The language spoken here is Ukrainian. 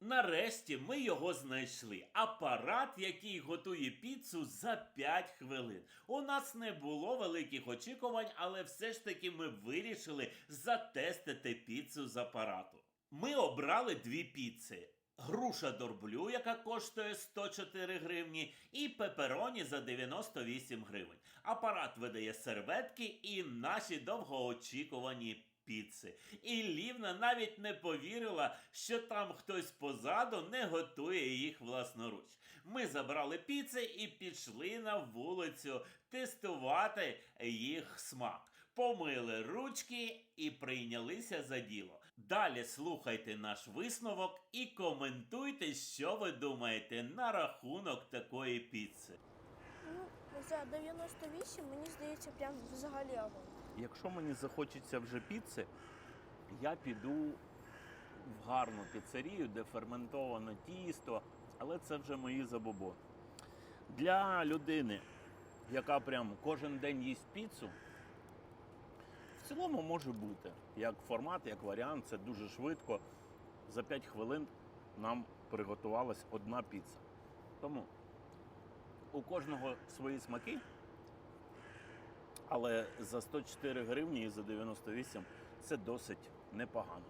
Нарешті ми його знайшли. Апарат, який готує піцу за 5 хвилин. У нас не було великих очікувань, але все ж таки ми вирішили затестити піцу з апарату. Ми обрали дві піци. Груша дорблю, яка коштує 104 гривні, і пепероні за 98 гривень. Апарат видає серветки і наші довгоочікувані піци. І Лівна навіть не повірила, що там хтось позаду не готує їх власноруч. Ми забрали піци і пішли на вулицю тестувати їх смак. Помили ручки і прийнялися за діло. Далі слухайте наш висновок і коментуйте, що ви думаєте на рахунок такої піци. Ну, за 98 мені здається, прям взагалі огонь. Якщо мені захочеться вже піци, я піду в гарну піцерію, де ферментоване тісто, але це вже мої забобони. Для людини, яка прям кожен день їсть піцу, в цілому може бути. Як формат, як варіант, це дуже швидко. За 5 хвилин нам приготувалась одна піца. Тому у кожного свої смаки. Але за 104 гривні і за 98 це досить непогано.